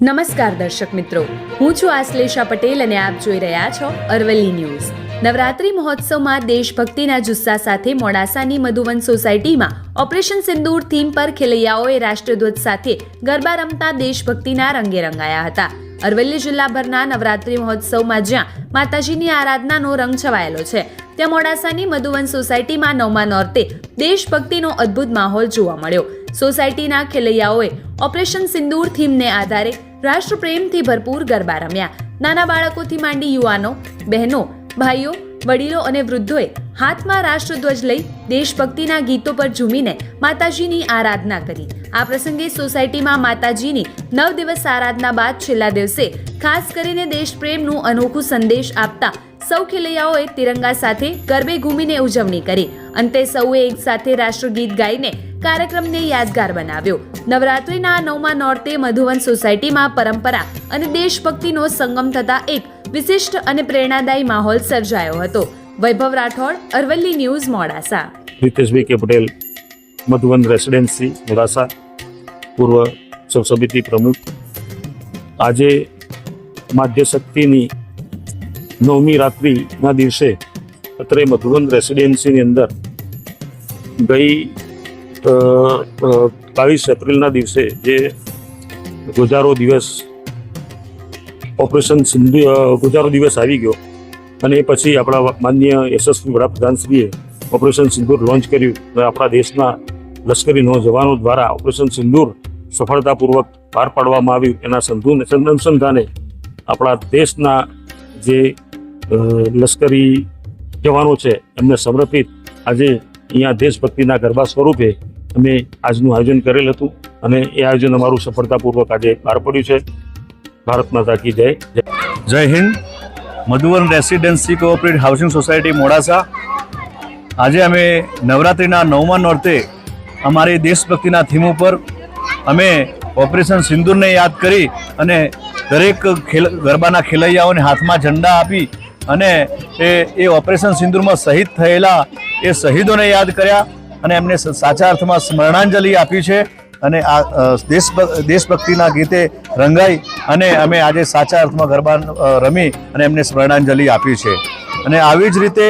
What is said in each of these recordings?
નમસ્કાર દર્શક મિત્રો. હું છું આશ્લેષા પટેલ અને આપ જોઈ રહ્યા છો અરવલ્લી ન્યૂઝ. નવરાત્રી મહોત્સવમાં દેશભક્તિના જુસ્સા સાથે મોડાસાની મધુવન સોસાયટીમાં ઓપરેશન સિંદૂર થીમ પર ખેલૈયાઓએ રાષ્ટ્રધ્વજ સાથે ગરબા રમતા દેશભક્તિના રંગે રંગાયા હતા. અરવલ્લી જિલ્લાભરના નવરાત્રી મહોત્સવમાં જ્યાં માતાજીની આરાધનાનો રંગ છવાયેલો છે, ત્યાં મોડાસાની મધુવન સોસાયટીમાં નવમા નોરતે દેશભક્તિનો અદ્ભુત માહોલ જોવા મળ્યો. સોસાયટીના ખેલૈયાઓએ ઓપરેશન સિંદૂર થીમને આધારે રાષ્ટ્રપ્રેમથી ભરપૂર ગરબા રમ્યા. નાના બાળકોથી માંડી યુવાનો, બહેનો, ભાઈઓ, વડીલો અને વૃદ્ધોએ હાથમાં રાષ્ટ્રધ્વજ લઈ દેશભક્તિના ગીતો પર ઝૂમીને માતાજીની આરાધના કરી. આ પ્રસંગે સોસાયટીમાં માતાજીની નવ દિવસ આરાધના બાદ છેલ્લા દિવસે ખાસ કરીને દેશપ્રેમનું અનોખું સંદેશ આપતા સૌ ખેલૈયાઓએ તિરંગા સાથે ગરબે ઘૂમીને ઉજવણી કરી. અંતે સૌએ એક સાથે રાષ્ટ્રગીત ગાઈને કાર્યક્રમને યાદગાર બનાવ્યો. નવરાત્રિના નવમા નોરતે મધુવન સોસાયટીમાં પરંપરા અને દેશભક્તિનો સંગમ થતા એક વિશિષ્ટ અને પ્રેરણાદાયી માહોલ સર્જાયો હતો. Vaibhav Rathod, Aravalli news, Modasa. Riteshbhai K Patel, Madhuvan residency, Modasa, પૂર્વ સમિતિ પ્રમુખ. આજે માધ્ય શક્તિની નવમી રાત્રિના દિવસે અત્રે મધુવન રેસિડેન્સીની અંદર ગઈ બાવીસ એપ્રિલના દિવસે જે ગુજારો દિવસ, ઓપરેશન સિંધુ ગુજારો દિવસ આવી ગયો અને એ પછી આપણા માન્ય યશસ્વી વડાપ્રધાનશ્રીએ ઓપરેશન સિંદૂર લોન્ચ કર્યું અને આપણા દેશના લશ્કરી નૌજવાનો દ્વારા ઓપરેશન સિંદૂર સફળતાપૂર્વક પાર પાડવામાં આવ્યું. એના સંધુ અનુસંધાને આપણા દેશના જે લશ્કરી જવાનો છે એમને સમર્પિત આજે અહીંયા દેશભક્તિના ગરબા સ્વરૂપે અમે આજનું આયોજન કરેલ હતું અને એ આયોજન અમારું સફળતાપૂર્વક આજે પાર પડ્યું છે. ભારત માતા કી જય. જય જય Hind. Madhuvan residency cooperative housing society Modasa. આજે અમે નવરાત્રિના નવમા નોરતે અમારી દેશભક્તિના થીમ ઉપર અમે ઓપરેશન સિંદૂરને યાદ કરી અને દરેક ખેલ, ગરબાના ખેલૈયાઓને હાથમાં ઝંડા આપી અને એ એ ઓપરેશન સિંદૂરમાં શહીદ થયેલા એ શહીદોને યાદ કર્યા. અને એમને સાચા અર્થમાં સ્મરણાંજલિ આપી છે અને આ દેશ દેશભ, દેશભક્તિના ગીતે રંગાઈ અને અમે આજે સાચા અર્થમાં ગરબા રમી અને એમને સ્મરણાંજલિ આપી છે. અને આવી જ રીતે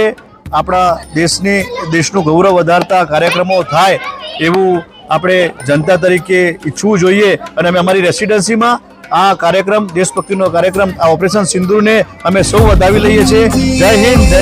આપણા દેશની, દેશનું ગૌરવ વધારતા કાર્યક્રમો થાય એવું આપણે જનતા તરીકે ઈચ્છવું જોઈએ અને અમે અમારી રેસિડેન્સીમાં આ કાર્યક્રમ, દેશભક્તિનો કાર્યક્રમ, આ ઓપરેશન સિંધુને અમે સૌ વધાવી લઈએ છીએ. જય હિન્દ, જય